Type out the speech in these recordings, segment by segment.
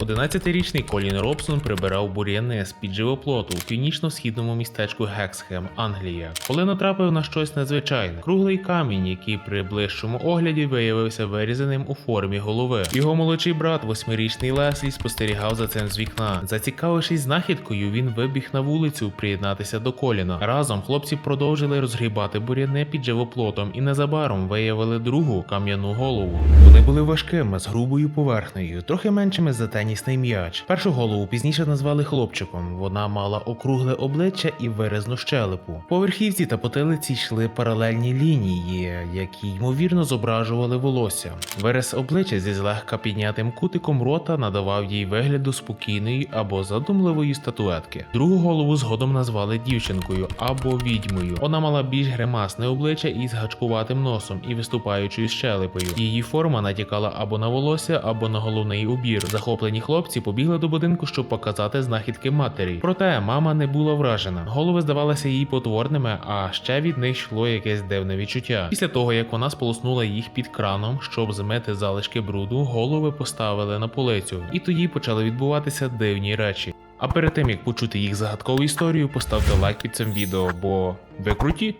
11-річний Колін Робсон прибирав бур'яни з під живоплоту у північно-східному містечку Гексхем, Англія, коли натрапив на щось надзвичайне. Круглий камінь, який при ближчому огляді виявився вирізаним у формі голови. Його молодший брат, восьмирічний Леслі, спостерігав за цим з вікна. Зацікавившись знахідкою, він вибіг на вулицю приєднатися до Коліна. Разом хлопці продовжили розгрібати бур'яни під живоплотом і незабаром виявили другу кам'яну голову. Вони були важкими з грубою поверхнею, трохи меншими за тенісний м'яч. Першу голову пізніше назвали хлопчиком. Вона мала округле обличчя і виразну щелепу. По верхівці та потилиці йшли паралельні лінії, які ймовірно зображували волосся. Вираз обличчя зі злегка піднятим кутиком рота надавав їй вигляду спокійної або задумливої статуетки. Другу голову згодом назвали дівчинкою або відьмою. Вона мала більш гримасне обличчя із гачкуватим носом і виступаючою щелепою. Її форма натякала або на волосся, або на головний убір. Захоплені хлопці побігли до будинку, щоб показати знахідки матері. Проте мама не була вражена. Голови здавалися їй потворними, а ще від них йшло якесь дивне відчуття. Після того, як вона сполоснула їх під краном, щоб змити залишки бруду, голови поставили на полицю, і тоді почали відбуватися дивні речі. А перед тим як почути їх загадкову історію, поставте лайк під цим відео, бо ви круті.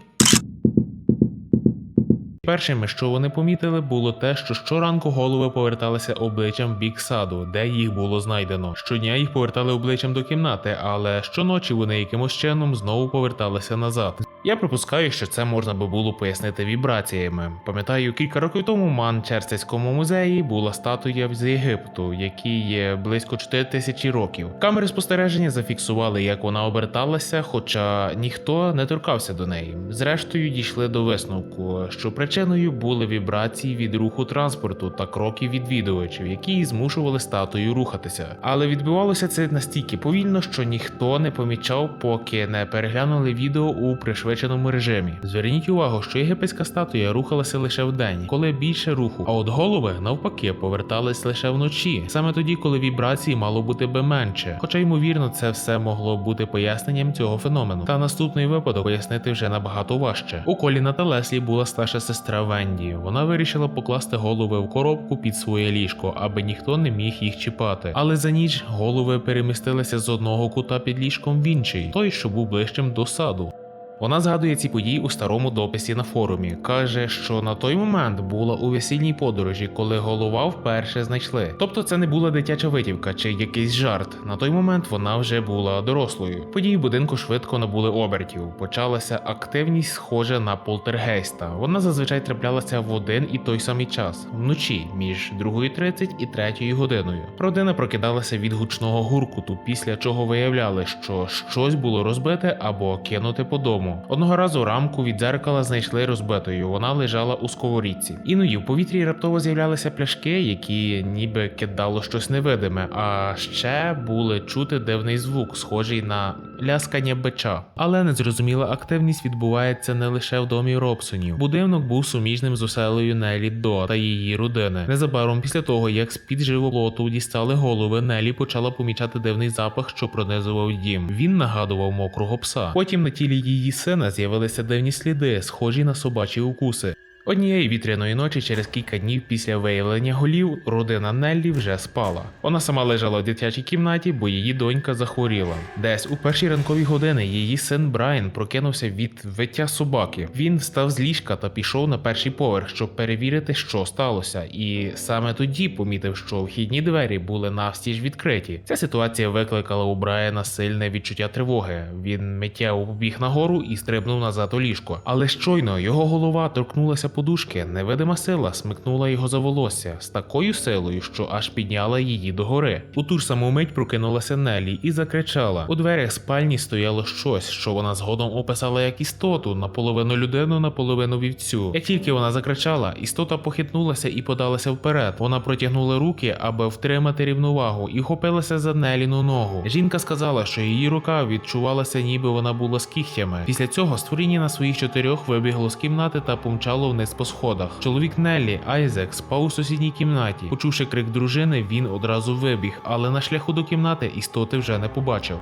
Першими, що вони помітили, було те, що щоранку голови поверталися обличчям бік саду, де їх було знайдено. Щодня їх повертали обличчям до кімнати, але щоночі вони якимось чином знову поверталися назад. Я припускаю, що це можна би було пояснити вібраціями. Пам'ятаю, кілька років тому в Манчестерському музеї була статуя з Єгипту, якій є близько 4 тисячі років. Камери спостереження зафіксували, як вона оберталася, хоча ніхто не торкався до неї. Зрештою, дійшли до висновку, що причиною були вібрації від руху транспорту та кроки відвідувачів, які змушували статую рухатися. Але відбувалося це настільки повільно, що ніхто не помічав, поки не переглянули відео у пришвидшеному режимі. Зверніть увагу, що єгипетська статуя рухалася лише вдень, коли більше руху, а от голови навпаки повертались лише вночі, саме тоді, коли вібрації мало бути би менше. Хоча ймовірно, це все могло бути поясненням цього феномену. Та наступний випадок пояснити вже набагато важче. У Коліна та Леслі була старша сестра Венді. Вона вирішила покласти голови в коробку під своє ліжко, аби ніхто не міг їх чіпати. Але за ніч голови перемістилися з одного кута під ліжком в інший, той, що був ближчим до саду. Вона згадує ці події у старому дописі на форумі. каже, що на той момент була у весільній подорожі, коли голова вперше знайшли. Тобто це не була дитяча витівка чи якийсь жарт. На той момент вона вже була дорослою. Події будинку швидко набули обертів. Почалася активність, схожа на полтергейста. Вона зазвичай траплялася в один і той самий час вночі між 2.30 і 3 годиною. Родина прокидалася від гучного гуркуту, після чого виявляли, що щось було розбите або кинуте по дому. Одного разу рамку від дзеркала знайшли розбитою. Вона лежала у сковорідці. Іноді в повітрі раптово з'являлися пляшки, які ніби кидало щось невидиме. А ще були чути дивний звук, схожий на ляскання бича. Але незрозуміла активність відбувається не лише в домі Робсонів. Будинок був суміжним з оселею Нелі До та її родини. Незабаром після того, як з-під живоплоту дістали голови, Нелі почала помічати дивний запах, що пронизував дім. Він нагадував мокрого пса. Потім на тілі її сина з'явилися дивні сліди, схожі на собачі укуси. Однієї вітряної ночі, через кілька днів після виявлення голів, родина Неллі вже спала. Вона сама лежала в дитячій кімнаті, бо її донька захворіла. Десь у перші ранкові години її син Брайан прокинувся від виття собаки. Він встав з ліжка та пішов на перший поверх, щоб перевірити, що сталося. І саме тоді помітив, що вхідні двері були навстіж відкриті. Ця ситуація викликала у Брайана сильне відчуття тривоги. Він миттєво побіг нагору і стрибнув назад у ліжко. Але щойно його голова торкнулася подушки, невидима сила смикнула його за волосся з такою силою, що аж підняла її догори. У ту ж саму мить прокинулася Нелі і закричала. У дверях спальні стояло щось, що вона згодом описала як істоту наполовину людину, наполовину вівцю. Як тільки вона закричала, істота похитнулася і подалася вперед. Вона протягнула руки, аби втримати рівновагу, і хопилася за Неліну ногу. Жінка сказала, що її рука відчувалася, ніби вона була з кігтями. Після цього створіння на своїх чотирьох вибігло з кімнати та помчало вниз по сходах. Чоловік Неллі Айзек спав у сусідній кімнаті. Почувши крик дружини, він одразу вибіг, але на шляху до кімнати істоти вже не побачив.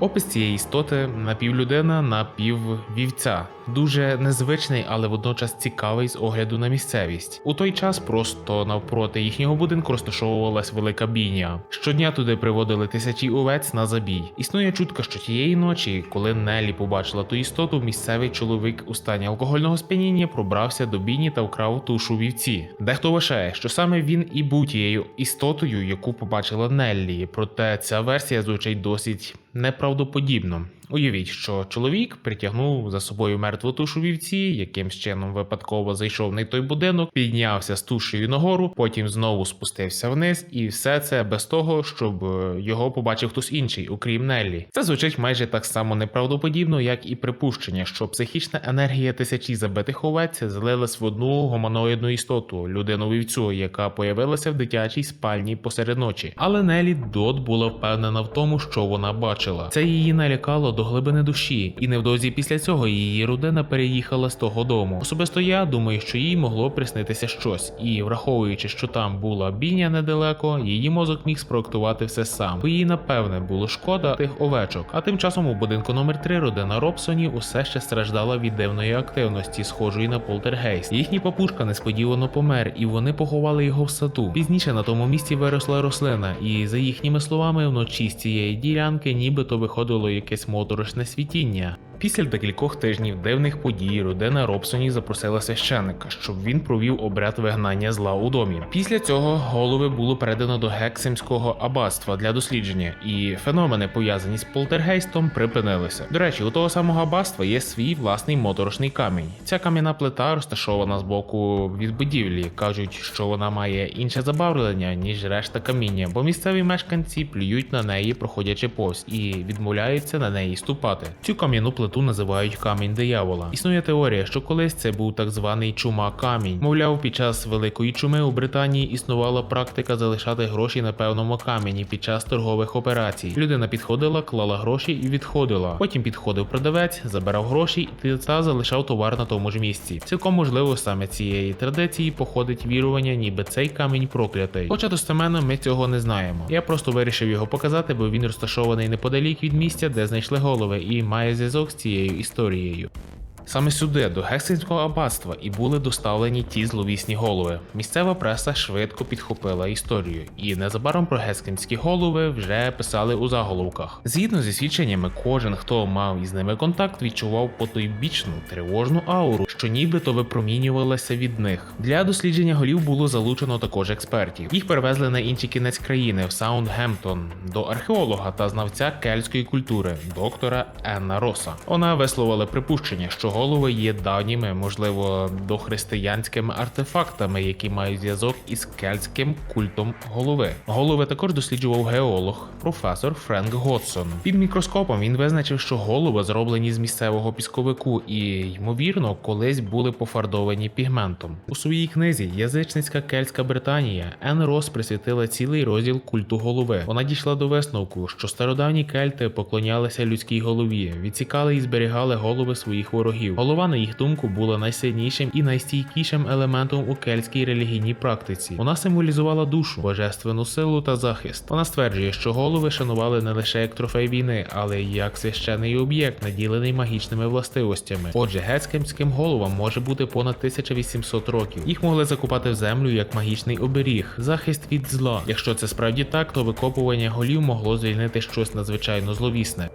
Опис цієї істоти напівлюдина, напіввівця. Дуже незвичний, але водночас цікавий з огляду на місцевість. У той час просто навпроти їхнього будинку розташовувалась велика бійня. Щодня туди приводили тисячі овець на забій. Існує чутка, що тієї ночі, коли Нелі побачила ту істоту, місцевий чоловік у стані алкогольного сп'яніння пробрався до бійні та вкрав тушу вівці. Дехто вважає, що саме він і був тією істотою, яку побачила Неллі. Проте ця версія звучить досить неправдоподібно. Уявіть, що чоловік притягнув за собою мертву тушу вівці, якимсь чином випадково зайшов на той будинок, піднявся з тушею нагору, потім знову спустився вниз, і все це без того, щоб е, його побачив хтось інший, окрім Неллі. Це звучить майже так само неправдоподібно, як і припущення, що психічна енергія тисячі забитих овець злилась в одну гуманоїдну істоту, людину вівцю, яка появилася в дитячій спальні посеред ночі. Але Нелі Дот була впевнена в тому, що вона бачила. Це її налякало до глибини душі, і невдовзі після цього її родина переїхала з того дому. Особисто я думаю, що їй могло приснитися щось, і враховуючи, що там була бійня недалеко, її мозок міг спроектувати все сам, бо їй напевне було шкода тих овечок. А тим часом у будинку номер 3 родина Робсонів усе ще страждала від дивної активності, схожої на полтергейст. Їхній папушка несподівано помер, і вони поховали його в саду. Пізніше на тому місці виросла рослина, і за їхніми словами, вночі з цієї ділянки нібито виходило якесь моторошне світіння. Після декількох тижнів дивних подій родина Робсонів запросила священника, щоб він провів обряд вигнання зла у домі. Після цього голови було передано до Гексимського аббатства для дослідження, і феномени, пов'язані з полтергейстом, припинилися. До речі, у того самого аббатства є свій власний моторошний камінь. Ця кам'яна плита розташована з боку від будівлі. кажуть, що вона має інше забавлення ніж решта каміння, бо місцеві мешканці плюють на неї, проходячи повз, і відмовляються на неї ступати. Цю кам'яну плиту називають камінь диявола. Існує теорія, що колись це був так званий чума камінь. Мовляв, під час великої чуми у Британії існувала практика залишати гроші на певному камені під час торгових операцій. Людина підходила, клала гроші і відходила. Потім підходив продавець, забирав гроші і та залишав товар на тому ж місці. Цілком можливо, саме цієї традиції походить вірування, ніби цей камінь проклятий. Хоча достеменно ми цього не знаємо. Я просто вирішив його показати, бо він розташований неподалік від місця, де знайшли голови, і має зв'язок з цією історією. Саме сюди, до Гексинського аббатства, і були доставлені ті зловісні голови. Місцева преса швидко підхопила історію, і незабаром про гескинські голови вже писали у заголовках. Згідно зі свідченнями, кожен, хто мав із ними контакт, відчував потойбічну тривожну ауру, що нібито випромінювалася від них. Для дослідження голів було залучено також експертів. Їх перевезли на інший кінець країни в Саундгемптон до археолога та знавця кельтської культури, доктора Енна Роса. Вона висловила припущення, що голови є давніми, можливо, дохристиянськими артефактами, які мають зв'язок із кельтським культом голови. Голови також досліджував геолог, професор Френк Годсон. Під мікроскопом він визначив, що голови зроблені з місцевого пісковику і, ймовірно, колись були пофардовані пігментом. У своїй книзі Язичницька кельтська Британія Ен Рос присвятила цілий розділ культу голови. Вона дійшла до висновку, що стародавні кельти поклонялися людській голові, відсікали і зберігали голови своїх ворогів. Голова, на їх думку, була найсильнішим і найстійкішим елементом у кельтській релігійній практиці. Вона символізувала душу, божественну силу та захист. Вона стверджує, що голови шанували не лише як трофей війни, але й як священний об'єкт, наділений магічними властивостями. Отже, гетськимським головам може бути понад 1800 років. Їх могли закупати в землю як магічний оберіг, захист від зла. Якщо це справді так, то викопування голів могло звільнити щось надзвичайно зловісне.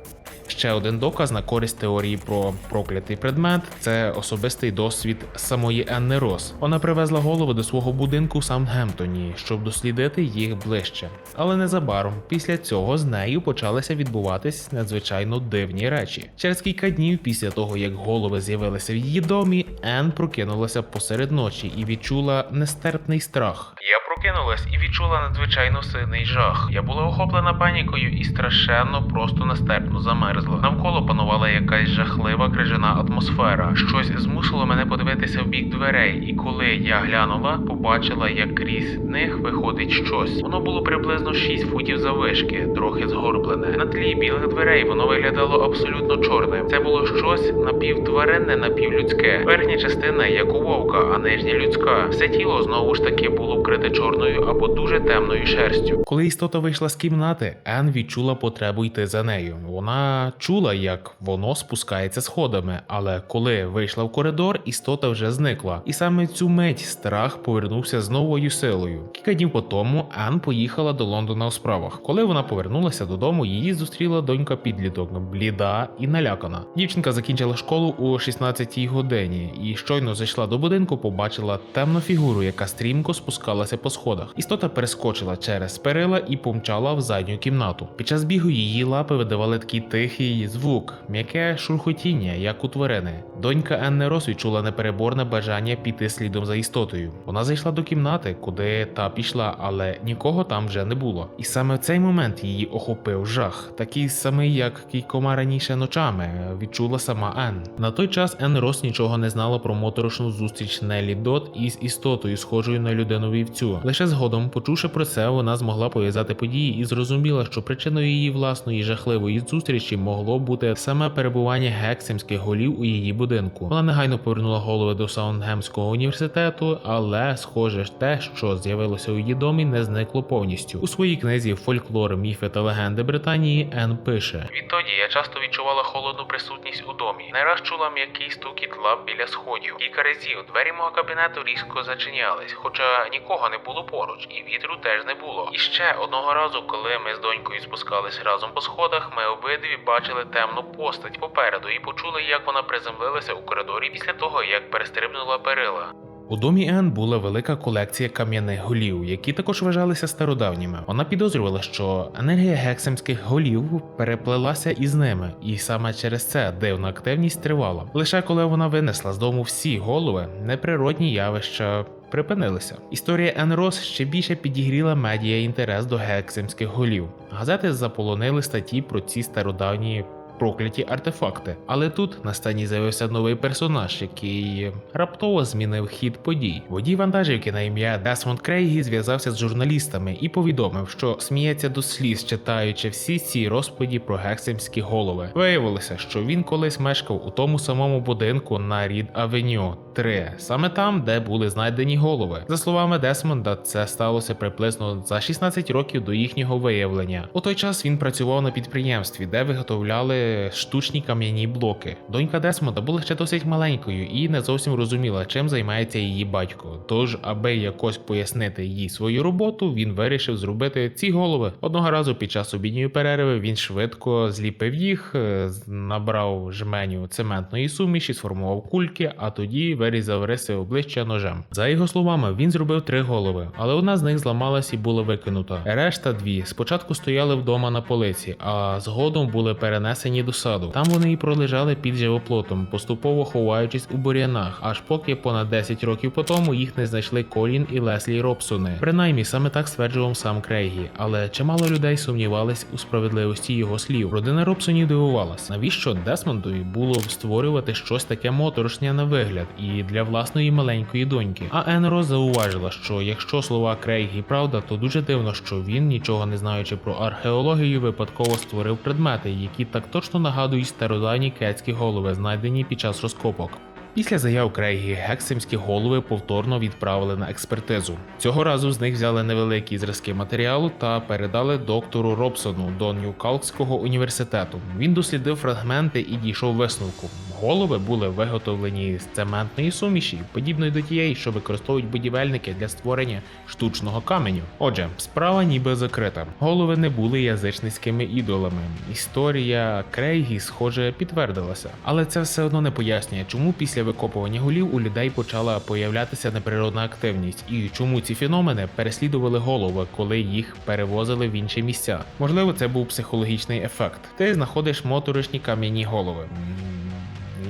Ще один доказ на користь теорії про проклятий предмет це особистий досвід самої Енни Рос. Вона привезла голови до свого будинку в Саутгемптоні, щоб дослідити їх ближче. Але незабаром після цього з нею почалися відбуватись надзвичайно дивні речі. Через кілька днів після того, як голови з'явилися в її домі, Ен прокинулася посеред ночі і відчула нестерпний страх. Я прокинулась і відчула надзвичайно сильний жах. Я була охоплена панікою і страшенно просто нестерпно замерзла. Навколо панувала якась жахлива крижана атмосфера. Щось змусило мене подивитися в бік дверей, і коли я глянула, побачила, як крізь них виходить щось. Воно було приблизно 6 футів заввишки, трохи згорблене. На тлі білих дверей воно виглядало абсолютно чорним. Це було щось напівтваринне, напівлюдське. Верхня частина як у вовка, а нижня людська. Все тіло знову ж таки було вкрите чорною чорною або дуже темною шерстю. Коли істота вийшла з кімнати, Ен відчула потребу йти за нею. Вона чула, як воно спускається сходами, але коли вийшла в коридор, істота вже зникла. І саме цю мить страх повернувся з новою силою. Кілька днів по тому Ен поїхала до Лондона у справах. Коли вона повернулася додому, її зустріла донька підліток, бліда і налякана. Дівчинка закінчила школу о 16-й годині і щойно зайшла до будинку, побачила темну фігуру, яка стрімко спускалася по сходах. Істота перескочила через перила і помчала в задню кімнату. Під час бігу її лапи видавали такий тихий звук, м'яке шурхотіння, як у тварини. Донька Енне Рос відчула непереборне бажання піти слідом за істотою. Вона зайшла до кімнати, куди та пішла, але нікого там вже не було. І саме в цей момент її охопив жах, такий самий, як кількома раніше ночами відчула сама Ен. На той час Ен Рос нічого не знала про моторошну зустріч Нелі Дот із істотою, схожою на людину вівцю. Лише згодом, почувши про це, вона змогла пов'язати події і зрозуміла, що причиною її власної жахливої зустрічі могло бути саме перебування гексимських голів у її будинку. Вона негайно повернула голови до Саундгемського університету, але схоже те, що з'явилося у її домі, не зникло повністю. У своїй книзі Фольклор, міфи та легенди Британії Ен пише: Відтоді я часто відчувала холодну присутність у домі. Не раз чула м'який стукіт лап біля сходів. Кілька разів двері мого кабінету різко зачинялись, хоча нікого не було поруч, і вітру теж не було. І ще одного разу, коли ми з донькою спускались разом по сходах, ми обидві бачили темну постать попереду і почули, як вона приземлилася у коридорі після того, як перестрибнула перила. У домі Ен була велика колекція кам'яних голів, які також вважалися стародавніми. Вона підозрювала, що енергія гексемських голів переплелася із ними, і саме через це дивна активність тривала. Лише коли вона винесла з дому всі голови, неприродні явища. Припинилися. Історія Ен Рос ще більше підігріла медіа інтерес до гексемських голів. Газети заполонили статті про ці стародавні прокляті артефакти. Але тут на стані з'явився новий персонаж, який раптово змінив хід подій. Водій вантажівки на ім'я Десмонд Крейгі зв'язався з журналістами і повідомив, що сміється до сліз, читаючи всі ці розповіді про гексимські голови. Виявилося, що він колись мешкав у тому самому будинку на Рід Авеню 3, саме там, де були знайдені голови. За словами Десмонда, це сталося приблизно за 16 років до їхнього виявлення. У той час він працював на підприємстві, де виготовляли штучні кам'яні блоки. Донька Десмонда була ще досить маленькою і не зовсім розуміла, чим займається її батько. Тож, аби якось пояснити їй свою роботу, він вирішив зробити ці голови. Одного разу під час обідньої перерви він швидко зліпив їх, е, набрав жменю цементної суміші, сформував кульки, а тоді вирізав риси обличчя ножем. За його словами, він зробив три голови, але одна з них зламалась і була викинута. Решта дві спочатку стояли вдома на полиці, а згодом були перенесені до саду. Там вони і пролежали під живоплотом, поступово ховаючись у бур'янах, аж поки понад 10 років по тому їх не знайшли Колін і Леслі Робсони. Принаймні саме так стверджував сам Крейгі, але чимало людей сумнівались у справедливості його слів. Родина Робсонів дивувалась, навіщо Десмондові було створювати щось таке моторошне на вигляд і для власної маленької доньки. А Енро зауважила, що якщо слова Крейгі правда, то дуже дивно, що він, нічого не знаючи про археологію, випадково створив предмети, які так точно нагадують стародавні кельтські голови, знайдені під час розкопок. Після заяв Крейгі гексимські голови повторно відправили на експертизу. Цього разу з них взяли невеликі зразки матеріалу та передали доктору Робсону до Ньюкалкського університету. Він дослідив фрагменти і дійшов висновку. Голови були виготовлені з цементної суміші, подібної до тієї, що використовують будівельники для створення штучного каменю. Отже, справа ніби закрита. Голови не були язичницькими ідолами. Історія Крейгі, схоже, підтвердилася, але це все одно не пояснює, чому після викопування голів у людей почала появлятися неприродна активність, і чому ці феномени переслідували голови, коли їх перевозили в інші місця. Можливо, це був психологічний ефект. Ти знаходиш моторошні кам'яні голови.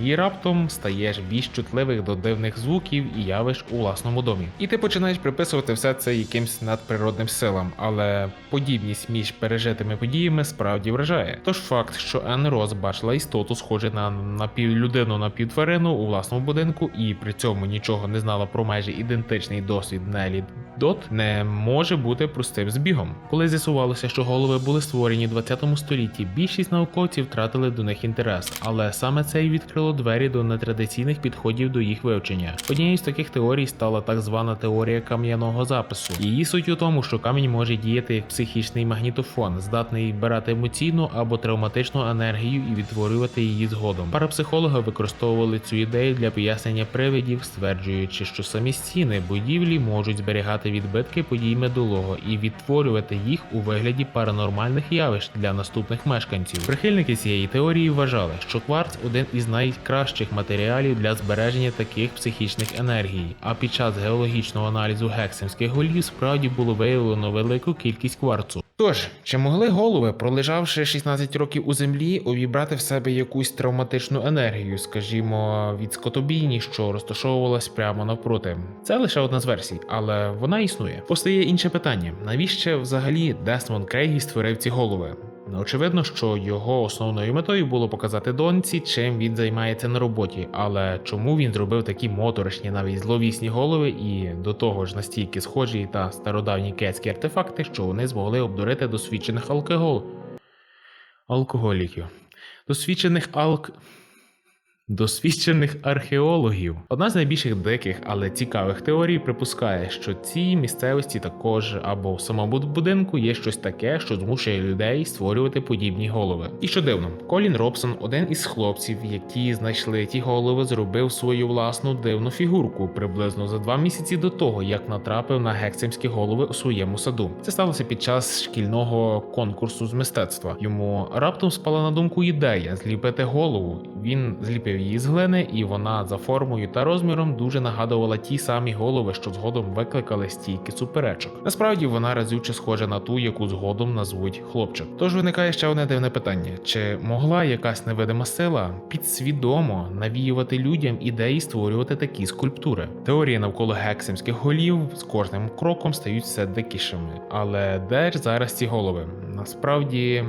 І раптом стаєш більш чутливих до дивних звуків і явиш у власному домі. І ти починаєш приписувати все це якимсь надприродним силам, але подібність між пережитими подіями справді вражає. Тож факт, що Ен Рос бачила істоту, схожу на напівлюдину напівтварину у власному будинку, і при цьому нічого не знала про майже ідентичний досвід Нелі Дот, не може бути простим збігом. Коли з'ясувалося, що голови були створені в 20 столітті, більшість науковців втратили до них інтерес, але саме це і відкрило відкрило двері до нетрадиційних підходів до їх вивчення. Однією з таких теорій стала так звана теорія кам'яного запису. Її суть у тому, що камінь може діяти як психічний магнітофон, здатний збирати емоційну або травматичну енергію і відтворювати її згодом. Парапсихологи використовували цю ідею для пояснення привидів, стверджуючи, що самі стіни будівлі можуть зберігати відбитки подій минулого і відтворювати їх у вигляді паранормальних явищ для наступних мешканців. Прихильники цієї теорії вважали, що кварц один із найкращих матеріалів для збереження таких психічних енергій. А під час геологічного аналізу гексимських голів справді було виявлено велику кількість кварцу. Тож, чи могли голови, пролежавши 16 років у землі, увібрати в себе якусь травматичну енергію, скажімо, від скотобійні, що розташовувалась прямо навпроти? Це лише одна з версій, але вона існує. Постає інше питання: навіщо взагалі Десмонд Крейгі створив ці голови? Очевидно, що його основною метою було показати доньці, чим він займається на роботі, але чому він зробив такі моторошні, навіть зловісні голови, і до того ж настільки схожі та стародавні кецькі артефакти, що вони змогли обдурити досвідчених алкогол... алкоголіків, досвідчених алк. Досвідчених археологів. Одна з найбільших диких, але цікавих теорій припускає, що ці місцевості також або в самому будинку є щось таке, що змушує людей створювати подібні голови. І що дивно, Колін Робсон, один із хлопців, які знайшли ті голови, зробив свою власну дивну фігурку приблизно за два місяці до того, як натрапив на гексимські голови у своєму саду. Це сталося під час шкільного конкурсу з мистецтва. Йому раптом спала на думку ідея зліпити голову. Він зліпив її з глини, і вона за формою та розміром дуже нагадувала ті самі голови, що згодом викликали стійки суперечок. Насправді вона разюче схожа на ту, яку згодом назвуть хлопчик. Тож виникає ще одне дивне питання: чи могла якась невидима сила підсвідомо навіювати людям ідеї створювати такі скульптури? Теорії навколо гексимських голів з кожним кроком стають все дикішими. Але де ж зараз ці голови? Насправді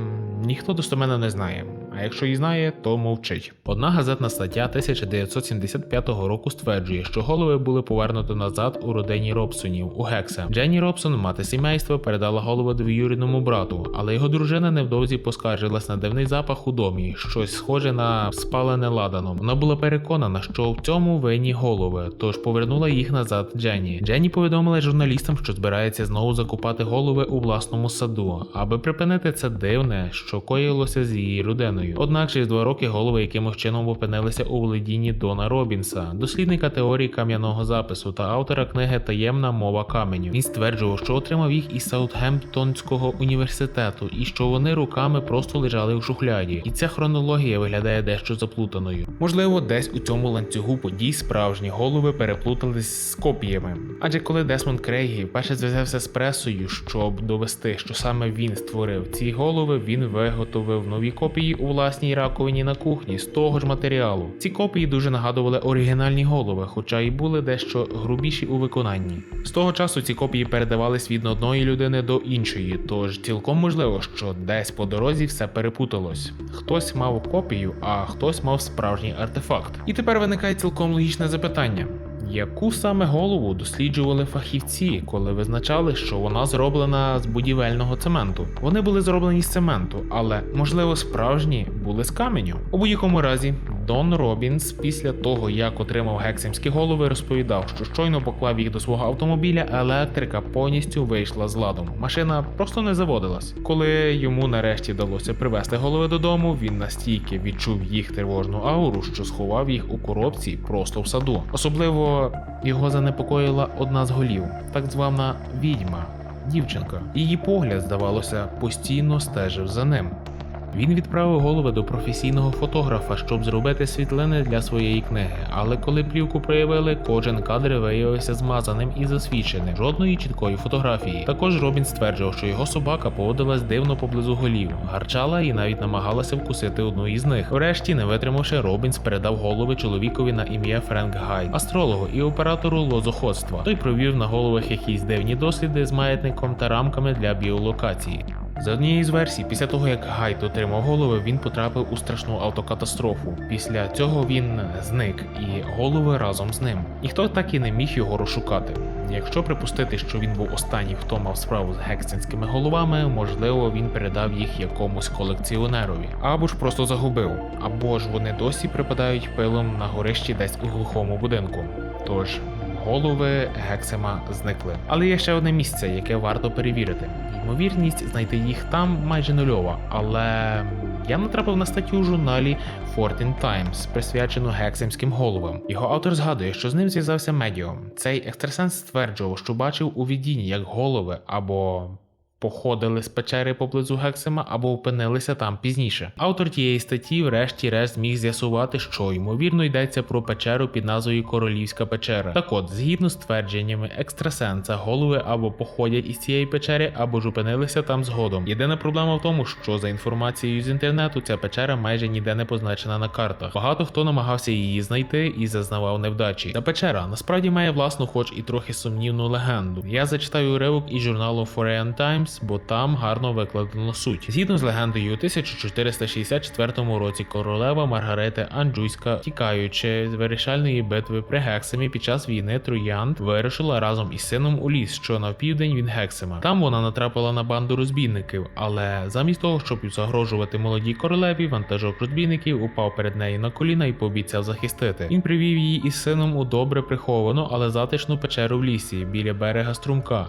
ніхто достоменно не знає. А якщо і знає, то мовчить. Одна газетна стаття 1975 року стверджує, що голови були повернуті назад у родині Робсонів у Гекса. Дженні Робсон, мати сімейства, передала голови двоюрідному брату, але його дружина невдовзі поскаржилась на дивний запах у домі, щось схоже на спалене ладаном. Вона була переконана, що в цьому винні голови, тож повернула їх назад Дженні. Дженні повідомила журналістам, що збирається знову закупати голови у власному саду, аби припинити це дивне, що коїлося з її родиною. Однак через два роки голови якимось чином опинилися у володінні Дона Робінса, дослідника теорії кам'яного запису та автора книги Таємна мова каменю. Він стверджував, що отримав їх із Саутгемптонського університету і що вони руками просто лежали у шухляді. І ця хронологія виглядає дещо заплутаною. Можливо, десь у цьому ланцюгу подій справжні голови переплутались з копіями. Адже коли Десмонд Крейгі вперше зв'язався з пресою, щоб довести, що саме він створив ці голови, він виготовив нові копії у власній раковині на кухні з того ж матеріалу. Ці копії дуже нагадували оригінальні голови, хоча й були дещо грубіші у виконанні. З того часу ці копії передавались від одної людини до іншої, тож цілком можливо, що десь по дорозі все перепуталось. Хтось мав копію, а хтось мав справжній артефакт. І тепер виникає цілком логічне запитання. Яку саме голову досліджували фахівці, коли визначали, що вона зроблена з будівельного цементу? Вони були зроблені з цементу, але можливо справжні були з каменю. У будь-якому разі, Дон Робінс, після того як отримав гексимські голови, розповідав, що щойно поклав їх до свого автомобіля, електрика повністю вийшла з ладом. Машина просто не заводилась. Коли йому нарешті вдалося привезти голови додому, він настільки відчув їх тривожну ауру, що сховав їх у коробці просто в саду. Особливо його занепокоїла одна з голів, так звана відьма. Дівчинка. Її погляд, здавалося, постійно стежив за ним. Він відправив голови до професійного фотографа, щоб зробити світлини для своєї книги. Але коли плівку проявили, кожен кадр виявився змазаним і засвідченим. Жодної чіткої фотографії. Також Робін стверджував, що його собака поводилась дивно поблизу голів, гарчала і навіть намагалася вкусити одну із них. Врешті, не витримавши, Робінс передав голови чоловікові на ім'я Френк Гайд, астрологу і оператору лозоходства. Той провів на головах якісь дивні досліди з маятником та рамками для біолокації. За однією з версій, після того як Гайд отримав голови, він потрапив у страшну автокатастрофу. Після цього він зник, і голови разом з ним. Ніхто так і не міг його розшукати. Якщо припустити, що він був останній, хто мав справу з гексенськими головами, можливо, він передав їх якомусь колекціонерові, або ж просто загубив, або ж вони досі припадають пилом на горищі десь у глухому будинку. Тож голови Гексема зникли. Але є ще одне місце, яке варто перевірити. Ймовірність знайти їх там майже нульова, але я натрапив на статтю у журналі Fortin Times, присвячену гексемським головам. Його автор згадує, що з ним зв'язався медіум. Цей екстрасенс стверджував, що бачив у відінні як голови або походили з печери поблизу Гексема або опинилися там пізніше. Автор тієї статті, врешті-решт, зміг з'ясувати, що ймовірно йдеться про печеру під назвою Королівська печера. Так от, згідно з твердженнями екстрасенса, голови або походять із цієї печери, або ж опинилися там згодом. Єдина проблема в тому, що за інформацією з інтернету ця печера майже ніде не позначена на картах. Багато хто намагався її знайти і зазнавав невдачі. Та печера насправді має власну, хоч і трохи сумнівну легенду. Я зачитаю уривок із журналу Foreign Times, бо там гарно викладено суть. Згідно з легендою, у 1464 році королева Маргарита Анджуйська, тікаючи з вирішальної битви при Гексемі під час війни Троянд, вирушила разом із сином у ліс, що на південь від Гексема. Там вона натрапила на банду розбійників, але замість того, щоб загрожувати молодій королеві, вантажок розбійників упав перед нею на коліна і пообіцяв захистити. Він привів її із сином у добре приховану, але затишну печеру в лісі біля берега струмка.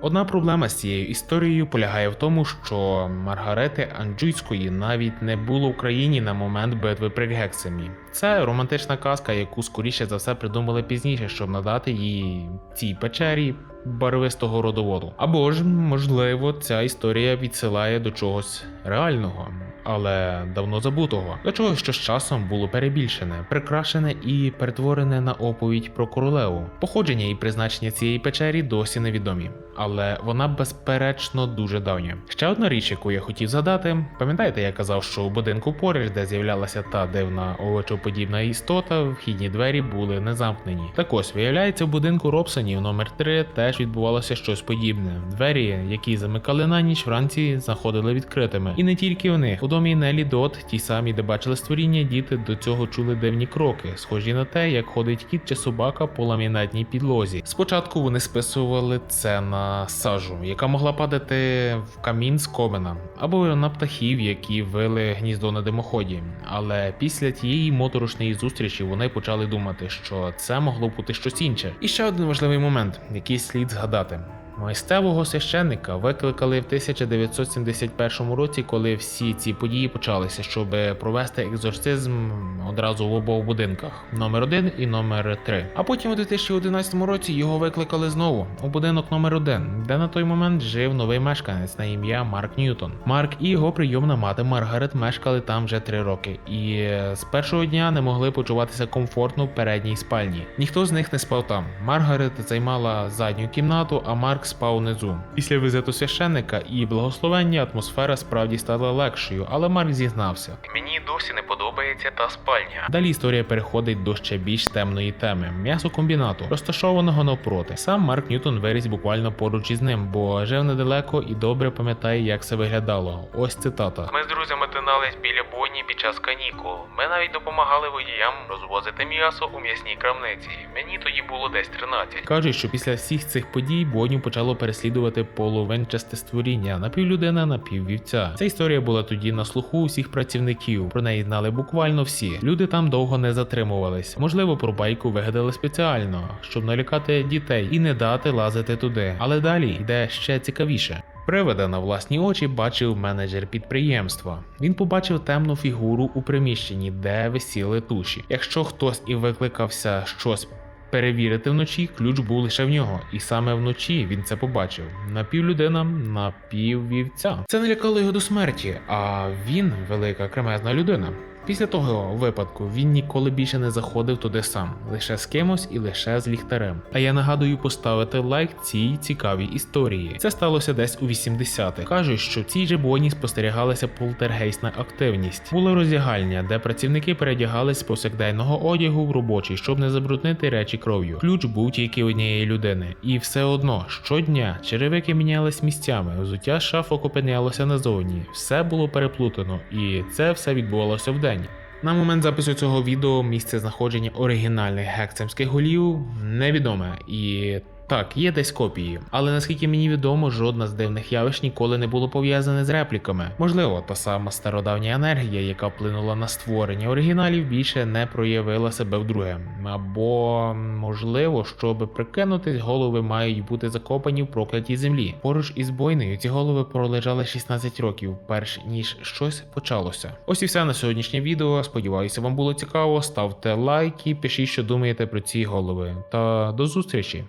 Одна проблема з цією історією полягає в тому, що Маргарети Анджуйської навіть не було в країні на момент битви при Гексемі. Це романтична казка, яку скоріше за все придумали пізніше, щоб надати їй цій печері барвистого родоводу. Або ж, можливо, ця історія відсилає до чогось реального. Але давно забутого, до чого що з часом було перебільшене, прикрашене і перетворене на оповідь про королеву. Походження і призначення цієї печері досі невідомі, але вона безперечно дуже давня. Ще одна річ, яку я хотів згадати, пам'ятаєте, я казав, що у будинку поруч, де з'являлася та дивна овочоподібна істота, вхідні двері були не замкнені. Так ось виявляється, в будинку Робсонів номер 3 теж відбувалося щось подібне. Двері, які замикали на ніч, вранці знаходили відкритими. І не тільки в них. Домі Нелі Дот, ті самі, де бачили створіння, діти до цього чули дивні кроки, схожі на те, як ходить кіт чи собака по ламінатній підлозі. Спочатку вони списували це на сажу, яка могла падати в камін з комина, або на птахів, які вили гніздо на димоході. Але після тієї моторошної зустрічі вони почали думати, що це могло бути щось інше. І ще один важливий момент, який слід згадати. Місцевого священника викликали в 1971 році, коли всі ці події почалися, щоб провести екзорцизм одразу в обох будинках номер 1 і номер 3. А потім у 2011 році його викликали знову у будинок номер 1 де на той момент жив новий мешканець на ім'я Марк Ньютон. Марк і його прийомна мати Маргарет мешкали там вже три роки, і з першого дня не могли почуватися комфортно в передній спальні. Ніхто з них не спав там. Маргарет займала задню кімнату, а Марк спав унизу. Після візиту священника і благословення атмосфера справді стала легшою, але Марк зізнався. Мені досі не подобається та спальня. Далі історія переходить до ще більш темної теми м'ясокомбінату, розташованого навпроти. Сам Марк Ньютон виріс буквально поруч із ним, бо жив недалеко і добре пам'ятає, як це виглядало. Ось цитата. Ми з друзями тинались біля бойні під час канікул. Ми навіть допомагали водіям розвозити м'ясо у м'ясній крамниці. Мені тоді було десь 13. Кажуть, що після всіх цих подій бойню почало переслідувати половинчасте створіння, напівлюдина, напіввівця. Ця історія була тоді на слуху усіх працівників. Про неї знали буквально всі. Люди там довго не затримувались. Можливо, про байку вигадали спеціально, щоб налякати дітей і не дати лазити туди. Але далі йде ще цікавіше. Привида на власні очі бачив менеджер підприємства. Він побачив темну фігуру у приміщенні, де висіли туші. Якщо хтось і викликався щось перевірити вночі, ключ був лише в нього, і саме вночі він це побачив. Напівлюдина, напіввівця. Це не лякало його до смерті, а він велика кремезна людина. Після того випадку він ніколи більше не заходив туди сам, лише з кимось і лише з ліхтарем. А я нагадую поставити лайк цій цікавій історії. Це сталося десь у 80-х. Кажуть, що в цій же бойні спостерігалася полтергейстна активність. Була роздягальня, де працівники передягались з повсякденного одягу в робочий, щоб не забруднити речі кров'ю. Ключ був тільки однієї людини, і все одно щодня черевики мінялись місцями, взуття з шафок опинялося назовні. Все було переплутано, і це все відбувалося вдень. На момент запису цього відео місце знаходження оригінальних гексемських голів невідоме, і Так, є десь копії, але наскільки мені відомо, жодна з дивних явищ ніколи не було пов'язане з репліками. Можливо, та сама стародавня енергія, яка вплинула на створення оригіналів, більше не проявила себе вдруге. Або можливо, щоб прикинутись, голови мають бути закопані в проклятій землі. Поруч із бойнею ці голови пролежали 16 років, перш ніж щось почалося. Ось і все на сьогоднішнє відео. Сподіваюся, вам було цікаво. Ставте лайки, пишіть, що думаєте про ці голови. Та до зустрічі!